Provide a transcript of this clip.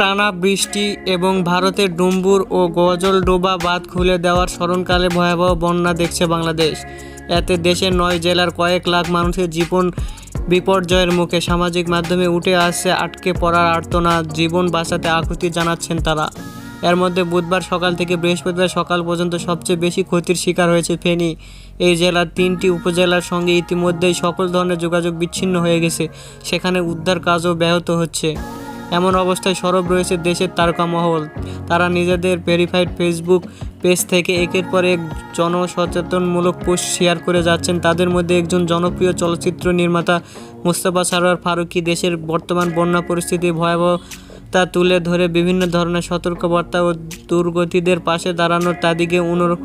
টানা বৃষ্টি এবং ভারতের ডুম্বুর ও গজলডোবা বাঁধ খুলে দেওয়ার স্মরণকালে ভয়াবহ বন্যা দেখছে বাংলাদেশ। এতে দেশের নয় জেলার কয়েক লাখ মানুষের জীবন বিপর্যয়ের মুখে সামাজিক মাধ্যমে উঠে আসছে আটকে পড়ার আর্তনাদ, জীবন বাঁচাতে আকুতি জানাচ্ছেন তারা। এর মধ্যে বুধবার সকাল থেকে বৃহস্পতিবার সকাল পর্যন্ত সবচেয়ে বেশি ক্ষতির শিকার হয়েছে ফেনী। এই জেলার তিনটি উপজেলার সঙ্গে ইতিমধ্যেই সকল ধরনের যোগাযোগ বিচ্ছিন্ন হয়ে গেছে। সেখানে উদ্ধার কাজও ব্যাহত হচ্ছে। এমন অবস্থায় সরব রয়েছে দেশের তারকা মহল তারা নিজেদের ভেরিফাইড ফেসবুক পেজ থেকে একের পর এক জনসচেতনমূলক পোস্ট শেয়ার করে যাচ্ছেন। তাদের মধ্যে একজন জনপ্রিয় চলচ্চিত্র নির্মাতা মুস্তফা সারোয়ার ফারুকী দেশের বর্তমান বন্যা পরিস্থিতি ভয়াবহতা তুলে ধরে বিভিন্ন ধরনের সতর্কবার্তা ও দুর্গতিদের পাশে দাঁড়ানোর তাদিকে অনুরোধ